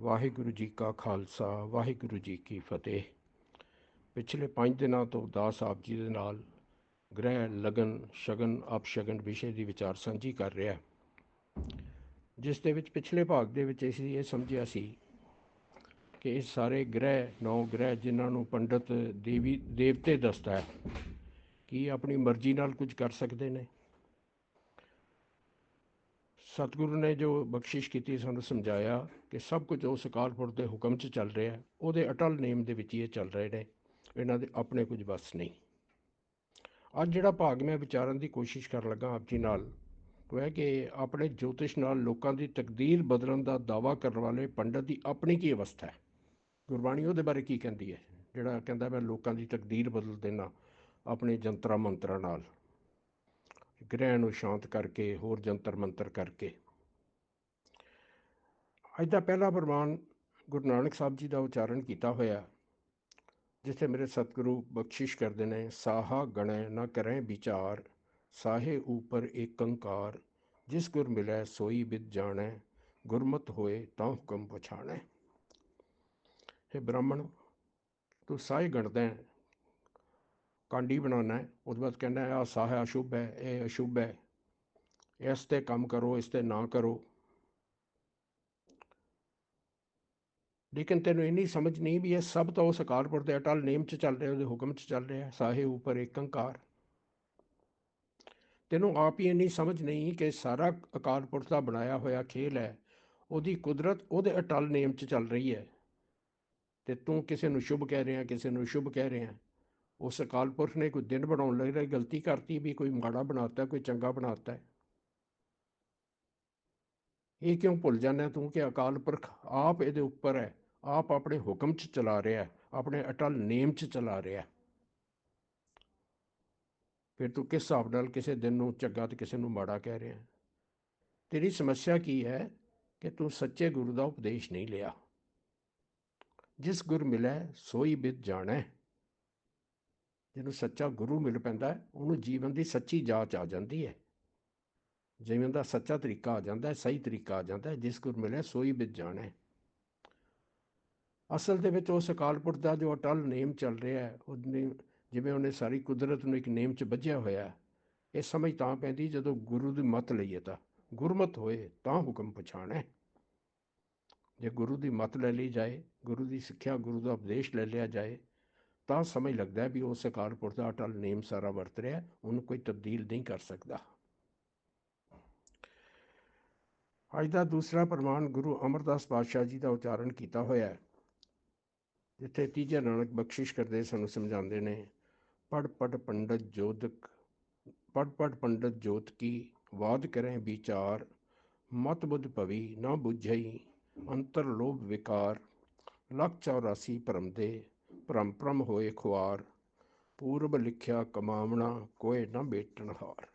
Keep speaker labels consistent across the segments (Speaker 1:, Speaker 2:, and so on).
Speaker 1: ਵਾਹਿਗੁਰੂ ਜੀ ਕਾ ਖਾਲਸਾ, ਵਾਹਿਗੁਰੂ ਜੀ ਕੀ ਫਤਿਹ। ਪਿਛਲੇ 5 ਦਿਨਾਂ ਤੋਂ ਦਾਸ ਆਪ ਜੀ ਦੇ ਨਾਲ ਗ੍ਰਹਿ, ਲਗਨ, ਸ਼ਗਨ, ਅਪਸ਼ਗਨ ਵਿਸ਼ੇ ਦੀ ਵਿਚਾਰ ਸਾਂਝੀ ਕਰ ਰਿਹਾ ਜਿਸ ਦੇ ਵਿੱਚ ਪਿਛਲੇ ਭਾਗ ਦੇ ਵਿੱਚ ਅਸੀਂ ਇਹ ਸਮਝਿਆ ਸੀ ਕਿ ਇਹ ਸਾਰੇ ਗ੍ਰਹਿ, ਨੌ ਗ੍ਰਹਿ ਜਿਨ੍ਹਾਂ ਨੂੰ ਪੰਡਤ ਦੇਵੀ, ਦੇਵਤੇ ਦੱਸਦਾ ਹੈ, ਕਿ ਆਪਣੀ ਮਰਜ਼ੀ ਨਾਲ ਕੁਝ ਕਰ ਸਕਦੇ ਨੇ? ਸਤਿਗੁਰੂ ਨੇ ਜੋ ਬਖਸ਼ਿਸ਼ ਕੀਤੀ, ਸਾਨੂੰ ਸਮਝਾਇਆ ਕਿ ਸਭ ਕੁਝ ਉਹ ਅਕਾਲ ਦੇ ਹੁਕਮ 'ਚ ਚੱਲ ਰਿਹਾ ਹੈ। ਉਹਦੇ ਅਟਲ ਨੇਮ ਦੇ ਵਿੱਚ ਹੀ ਇਹ ਚੱਲ ਰਹੇ ਨੇ। ਇਹਨਾਂ ਦੇ ਆਪਣੇ ਕੁਝ ਬਸ ਨਹੀਂ। ਅੱਜ ਜਿਹੜਾ ਭਾਗ ਮੈਂ ਵਿਚਾਰਨ ਦੀ ਕੋਸ਼ਿਸ਼ ਕਰਨ ਲੱਗਾ ਆਪ ਜੀ ਨਾਲ, ਉਹ ਹੈ ਕਿ ਆਪਣੇ ਜੋਤਿਸ਼ ਨਾਲ ਲੋਕਾਂ ਦੀ ਤਕਦੀਰ ਬਦਲਣ ਦਾ ਦਾਵਾ ਕਰਨ ਵਾਲੇ ਪੰਡਤ ਦੀ ਆਪਣੀ ਕੀ ਅਵਸਥਾ ਹੈ? ਗੁਰਬਾਣੀ ਉਹਦੇ ਬਾਰੇ ਕੀ ਕਹਿੰਦੀ ਹੈ? ਜਿਹੜਾ ਕਹਿੰਦਾ ਮੈਂ ਲੋਕਾਂ ਦੀ ਤਕਦੀਰ ਬਦਲ ਦੇਣਾ, ਆਪਣੇ ਜੰਤਰਾਂ ਮੰਤਰਾਂ ਨਾਲ। ਗ੍ਰਹਿ ਨੂੰ ਸ਼ਾਂਤ ਕਰਕੇ, ਹੋਰ ਜੰਤਰ ਮੰਤਰ ਕਰਕੇ। ਅੱਜ ਦਾ ਪਹਿਲਾ ਫਰਮਾਨ ਗੁਰੂ ਨਾਨਕ ਸਾਹਿਬ ਜੀ ਦਾ ਉਚਾਰਨ ਕੀਤਾ ਹੋਇਆ, ਜਿੱਥੇ ਮੇਰੇ ਸਤਿਗੁਰੂ ਬਖਸ਼ਿਸ਼ ਕਰਦੇ ਨੇ, ਸਾਹਾ ਗਣੈ ਨਾ ਕਰੈ ਵਿਚਾਰ, ਸਾਹੇ ਉਪਰ ਏਕੰਕਾਰ, ਜਿਸ ਗੁਰ ਮਿਲੈ ਸੋਈ ਵਿਦ ਜਾਣੈ, ਗੁਰਮਤ ਹੋਏ ਤਾਂ ਹੁਕਮ ਪਛਾਣੈ। ਇਹ ਬ੍ਰਾਹਮਣ, ਤੂੰ ਸਾਹੇ ਗਣਦਾ ਹੈ ਕਾਂਡੀ ਬਣਾਉਣਾ ਹੈ, ਉਹਦੇ ਬਾਅਦ ਕਹਿੰਦਾ ਆ ਸਾਹ ਅਸ਼ੁਭ ਹੈ, ਇਹ ਅਸ਼ੁਭ ਹੈ। ਇਸ ਤੇ ਕੰਮ ਕਰੋ, ਇਸ ਤੇ ਨਾ ਕਰੋ। ਲੇਕਿਨ ਤੈਨੂੰ ਇੰਨੀ ਸਮਝ ਨਹੀਂ ਵੀ ਇਹ ਸਭ ਤਾਂ ਉਸ ਅਕਾਲ ਪੁਰਖ ਦੇ ਅਟਲ ਨੇਮ 'ਚ ਚੱਲ ਰਿਹਾ, ਉਹਦੇ ਹੁਕਮ 'ਚ ਚੱਲ ਰਿਹਾ, ਸਾਹੇ ਉਪਰ ਏਕੰਕਾਰ। ਤੈਨੂੰ ਆਪ ਹੀ ਇੰਨੀ ਸਮਝ ਨਹੀਂ ਕਿ ਸਾਰਾ ਅਕਾਲ ਪੁਰਖ ਦਾ ਬਣਾਇਆ ਹੋਇਆ ਖੇਲ ਹੈ, ਉਹਦੀ ਕੁਦਰਤ ਉਹਦੇ ਅਟਲ ਨੇਮ 'ਚ ਚੱਲ ਰਹੀ ਹੈ। ਤੇ ਤੂੰ ਕਿਸੇ ਨੂੰ ਸ਼ੁਭ ਕਹਿ ਰਿਹਾ, ਕਿਸੇ ਨੂੰ ਸ਼ੁਭ ਕਹਿ ਰਿਹਾ। ਉਸ ਅਕਾਲ ਪੁਰਖ ਨੇ ਕੋਈ ਦਿਨ ਬਣਾਉਣ ਲਈ ਗਲਤੀ ਕਰਤੀ ਵੀ ਕੋਈ ਮਾੜਾ ਬਣਾਤਾ, ਕੋਈ ਚੰਗਾ ਬਣਾਤਾ। ਹੈ ਇਹ ਕਿਉਂ ਭੁੱਲ ਜਾਂਦਾ ਤੂੰ ਕਿ ਅਕਾਲ ਪੁਰਖ ਆਪ ਇਹਦੇ ਉੱਪਰ ਹੈ, ਆਪ ਆਪਣੇ ਹੁਕਮ 'ਚ ਚਲਾ ਰਿਹਾ, ਆਪਣੇ ਅਟਲ ਨੇਮ 'ਚ ਚਲਾ ਰਿਹਾ। ਫਿਰ ਤੂੰ ਕਿਸ ਹਿਸਾਬ ਨਾਲ ਕਿਸੇ ਦਿਨ ਨੂੰ ਚੰਗਾ ਤੇ ਕਿਸੇ ਨੂੰ ਮਾੜਾ ਕਹਿ ਰਿਹਾ? ਤੇਰੀ ਸਮੱਸਿਆ ਕੀ ਹੈ ਕਿ ਤੂੰ ਸੱਚੇ ਗੁਰੂ ਦਾ ਉਪਦੇਸ਼ ਨਹੀਂ ਲਿਆ। ਜਿਸ ਗੁਰ ਮਿਲੈ, ਸੋਈ ਬਿਦ ਜਾਣੈ। ਜਿਹਨੂੰ ਸੱਚਾ ਗੁਰੂ ਮਿਲ ਪੈਂਦਾ ਉਹਨੂੰ ਜੀਵਨ ਦੀ ਸੱਚੀ ਜਾਂਚ ਆ ਜਾਂਦੀ ਹੈ। ਜੀਵਨ ਦਾ ਸੱਚਾ ਤਰੀਕਾ ਆ ਜਾਂਦਾ ਹੈ, ਸਹੀ ਤਰੀਕਾ ਆ ਜਾਂਦਾ ਹੈ, ਜਿਸ ਗੁਰ ਮਿਲਿਆ ਸੋਈ ਵਿੱਚ ਜਾਣਾ ਹੈ। ਅਸਲ ਦੇ ਵਿੱਚ ਉਸ ਅਕਾਲਪੁਰਖ ਦਾ ਜੋ ਅਟਲ ਨੇਮ ਚੱਲ ਰਿਹਾ ਹੈ, ਉਹਨੇ ਜਿਵੇਂ ਉਹਨੇ ਸਾਰੀ ਕੁਦਰਤ ਨੂੰ ਇੱਕ ਨੇਮ 'ਚ ਬੱਝਿਆ ਹੋਇਆ ਇਹ ਸਮਝ ਤਾਂ ਪੈਂਦੀ ਜਦੋਂ ਗੁਰੂ ਦੀ ਮਤ ਲਈਏ ਤਾਂ। ਗੁਰਮਤ ਹੋਏ ਤਾਂ ਹੁਕਮ ਪਛਾਣੈ। ਜੇ ਗੁਰੂ ਦੀ ਮਤ ਲੈ ਲਈ ਜਾਏ, ਗੁਰੂ ਦੀ ਸਿੱਖਿਆ, ਗੁਰੂ ਦਾ ਉਪਦੇਸ਼ ਲੈ ਲਿਆ ਜਾਏ ਤਾਂ ਸਮਝ ਲੱਗਦਾ ਹੈ ਵੀ ਉਹ ਅਕਾਲ ਪੁਰਖ ਦਾ ਅਟਲ ਨੇਮ ਸਾਰਾ ਵਰਤ ਰਿਹਾ ਉਹਨੂੰ ਕੋਈ ਤਬਦੀਲ ਨਹੀਂ ਕਰ ਸਕਦਾ। ਅੱਜ ਦਾ ਦੂਸਰਾ ਪ੍ਰਮਾਣ ਗੁਰੂ ਅਮਰਦਾਸ ਪਾਤਸ਼ਾਹ ਜੀ ਦਾ ਉਚਾਰਨ ਕੀਤਾ ਹੋਇਆ ਹੈ, ਜਿੱਥੇ ਤੀਜੇ ਨਾਨਕ ਬਖਸ਼ਿਸ਼ ਕਰਦੇ ਸਾਨੂੰ ਸਮਝਾਉਂਦੇ ਨੇ ਪੜ ਪੜ ਪੰਡਤ ਜੋਤਕ ਪੜ ਪੜ ਪੰਡਤ ਜੋਤ ਕੀ, ਵਾਦ ਕਰੇ ਵਿਚਾਰ, ਮਤ ਬੁੱਧ ਭਵੀ, ਨਾ 부ਝਈ ਅੰਤਰ ਲੋਭ ਵਿਕਾਰ, ਲਖ 84 ਭਰਮ ਦੇ ਭਰਮ ਭਰਮ ਹੋਏ ਖੁਆਰ, ਪੂਰਬ ਲਿਖਿਆ ਕਮਾਵਣਾ, ਕੋਏ ਨਾ ਬੇਟਣ ਹਾਰ।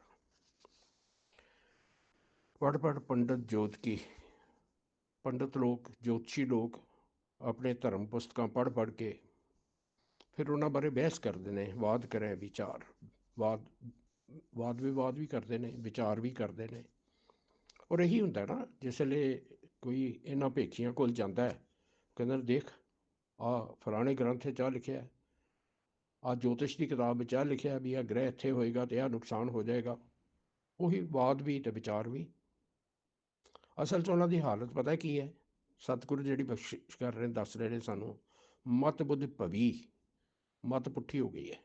Speaker 1: ਪੜ ਪੜ ਪੰਡਤ ਜੋਤ ਕੀ, ਪੰਡਤ ਲੋਕ, ਜੋਤਸ਼ੀ ਲੋਕ ਆਪਣੇ ਧਰਮ ਪੁਸਤਕਾਂ ਪੜ੍ਹ ਪੜ੍ਹ ਕੇ ਫਿਰ ਉਹਨਾਂ ਬਾਰੇ ਬਹਿਸ ਕਰਦੇ ਨੇ, ਵਾਦ ਕਰੇ, ਵਿਚਾਰ, ਵਾਦ ਵਾਦ ਵਿਵਾਦ ਵੀ ਕਰਦੇ ਨੇ, ਵਿਚਾਰ ਵੀ ਕਰਦੇ ਨੇ। ਔਰ ਇਹੀ ਹੁੰਦਾ ਨਾ, ਜਿਸ ਵੇਲੇ ਕੋਈ ਇਹਨਾਂ ਭੇਖੀਆਂ ਕੋਲ ਜਾਂਦਾ ਹੈ, ਕਹਿੰਦਾ ਦੇਖ ਆ ਫਲਾਣੇ ਗ੍ਰੰਥ 'ਚ ਆ ਲਿਖਿਆ ਆ ਜੋਤਿਸ਼ ਦੀ ਕਿਤਾਬ ਵਿੱਚ ਆ ਲਿਖਿਆ ਵੀ ਆ ਗ੍ਰਹਿ ਇੱਥੇ ਹੋਏਗਾ ਤੇ ਆ ਨੁਕਸਾਨ ਹੋ ਜਾਏਗਾ। ਉਹੀ ਬਾਦ ਵੀ ਤੇ ਵਿਚਾਰ ਵੀ। ਅਸਲ 'ਚ ਉਹਨਾਂ ਦੀ ਹਾਲਤ ਪਤਾ ਕੀ ਹੈ? ਸਤਿਗੁਰੂ ਜਿਹੜੀ ਬਖਸ਼ਿਸ਼ ਕਰ ਰਹੇ ਦੱਸ ਰਹੇ ਨੇ ਸਾਨੂੰ, ਮਤ ਬੁੱਧ ਭਵੀ, ਮਤ ਪੁੱਠੀ ਹੋ ਗਈ ਹੈ।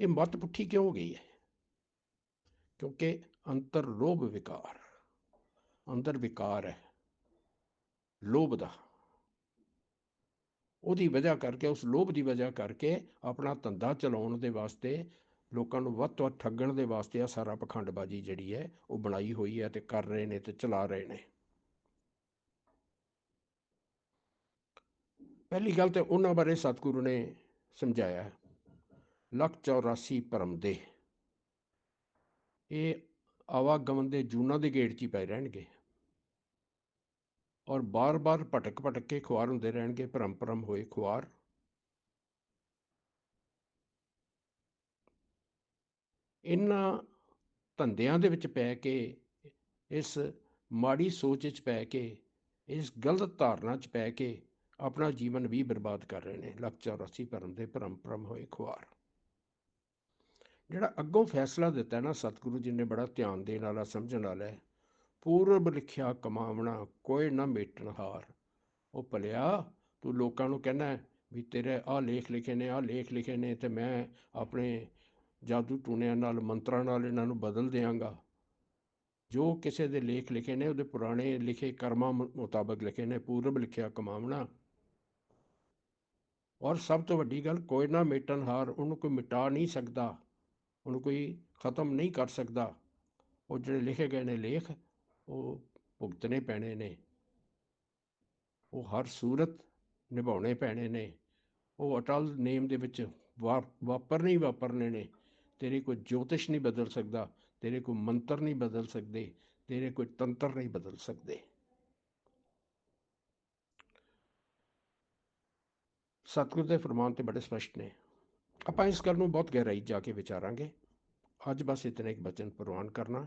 Speaker 1: ਇਹ ਮਤ ਪੁੱਠੀ ਕਿਉਂ ਹੋ ਗਈ ਹੈ? ਕਿਉਂਕਿ ਅੰਤਰ ਲੋਭ ਵਿਕਾਰ, ਅੰਦਰ ਵਿਕਾਰ ਹੈ। ਲੋਭ ਦਾ ਉਹਦੀ ਵਜ੍ਹਾ ਕਰਕੇ, ਉਸ ਲੋਭ ਦੀ ਵਜ੍ਹਾ ਕਰਕੇ ਆਪਣਾ ਧੰਦਾ ਚਲਾਉਣ ਦੇ ਵਾਸਤੇ, ਲੋਕਾਂ ਨੂੰ ਵੱਧ ਤੋਂ ਵੱਧ ਠੱਗਣ ਦੇ ਵਾਸਤੇ ਆ ਸਾਰਾ ਪਖੰਡਬਾਜ਼ੀ ਜਿਹੜੀ ਹੈ, ਉਹ ਬਣਾਈ ਹੋਈ ਹੈ ਤੇ ਕਰ ਰਹੇ ਨੇ ਤੇ ਚਲਾ ਰਹੇ ਨੇ। ਪਹਿਲੀ ਗੱਲ ਤੇ ਉਹਨਾਂ ਬਾਰੇ ਸਤਿਗੁਰੂ ਨੇ ਸਮਝਾਇਆ, ਲੱਖ 84 ਪਰਮ ਦੇ ਇਹ ਆਵਾਗਮਨ ਦੇ ਜੂਨਾ ਦੇ ਗੇਟ 'ਚ ਹੀ ਪਏ ਰਹਿਣਗੇ। ਔਰ ਬਾਰ-ਬਾਰ ਭਟਕ ਭਟਕ ਕੇ ਖੁਆਰ ਹੁੰਦੇ ਰਹਿਣਗੇ ਭਰਮ ਹੋਏ ਖੁਆਰ। ਇਹਨਾਂ ਧੰਦਿਆਂ ਦੇ ਵਿੱਚ ਪੈ ਕੇ, ਇਸ ਮਾੜੀ ਸੋਚ ਵਿੱਚ ਪੈ ਕੇ, ਇਸ ਗਲਤ ਧਾਰਨਾ 'ਚ ਪੈ ਕੇ ਆਪਣਾ ਜੀਵਨ ਵੀ ਬਰਬਾਦ ਕਰ ਰਹੇ ਨੇ, ਲੱਖ 84 ਭਰਮ ਦੇ ਭਰਮ ਹੋਏ ਖੁਆਰ। ਜਿਹੜਾ ਅੱਗੋਂ ਫੈਸਲਾ ਦਿੱਤਾ ਨਾ ਸਤਿਗੁਰੂ ਜੀ ਨੇ ਬੜਾ ਧਿਆਨ ਦੇਣ ਵਾਲਾ, ਸਮਝਣ ਵਾਲਾ ਹੈ ਪੂਰਬ ਲਿਖਿਆ ਕਮਾਵਣਾ, ਕੋਈ ਨਾ ਮੇਟਣ ਹਾਰ। ਉਹ ਭਲਿਆ, ਤੂੰ ਲੋਕਾਂ ਨੂੰ ਕਹਿਣਾ ਵੀ ਤੇਰੇ ਆਹ ਲੇਖ ਲਿਖੇ ਨੇ, ਆਹ ਲੇਖ ਲਿਖੇ ਨੇ ਤੇ ਮੈਂ ਆਪਣੇ ਜਾਦੂ ਟੂਣਿਆਂ ਨਾਲ, ਮੰਤਰਾਂ ਨਾਲ ਇਹਨਾਂ ਨੂੰ ਬਦਲ ਦਿਆਂਗਾ। ਜੋ ਕਿਸੇ ਦੇ ਲੇਖ ਲਿਖੇ ਨੇ, ਉਹਦੇ ਪੁਰਾਣੇ ਲਿਖੇ ਕਰਮਾਂ ਮੁਤਾਬਕ ਲਿਖੇ ਨੇ, ਪੂਰਬ ਲਿਖਿਆ ਕਮਾਵਣਾ। ਔਰ ਸਭ ਤੋਂ ਵੱਡੀ ਗੱਲ, ਕੋਈ ਨਾ ਮੇਟਨ ਹਾਰ, ਉਹਨੂੰ ਕੋਈ ਮਿਟਾ ਨਹੀਂ ਸਕਦਾ। ਉਹਨੂੰ ਕੋਈ ਖਤਮ ਨਹੀਂ ਕਰ ਸਕਦਾ। ਉਹ ਜਿਹੜੇ ਲਿਖੇ ਗਏ ਨੇ ਲੇਖ ਉਹ ਭੁਗਤਣੇ ਪੈਣੇ ਨੇ। ਉਹ ਹਰ ਸੂਰਤ ਨਿਭਾਉਣੇ ਪੈਣੇ ਨੇ। ਉਹ ਅਟਲ ਨੇਮ ਦੇ ਵਿੱਚ ਵਾਪਰ ਨਹੀਂ ਵਾਪਰਨੇ ਨੇ। ਤੇਰੇ ਕੋਈ ਜੋਤਿਸ਼ ਨਹੀਂ ਬਦਲ ਸਕਦਾ। ਤੇਰੇ ਕੋਈ ਮੰਤਰ ਨਹੀਂ ਬਦਲ ਸਕਦੇ। ਤੇਰੇ ਕੋਈ ਤੰਤਰ ਨਹੀਂ ਬਦਲ ਸਕਦੇ। ਸਤਿਗੁਰ ਦੇ ਫਰਮਾਨ ਤੇ ਬੜੇ ਸਪਸ਼ਟ ਨੇ। ਆਪਾਂ ਇਸ ਗੱਲ ਨੂੰ ਬਹੁਤ ਗਹਿਰਾਈ ਜਾ ਕੇ ਵਿਚਾਰਾਂਗੇ। ਅੱਜ ਬਸ ਇਤਨੇ ਇੱਕ ਬਚਨ ਪ੍ਰਵਾਨ ਕਰਨਾ।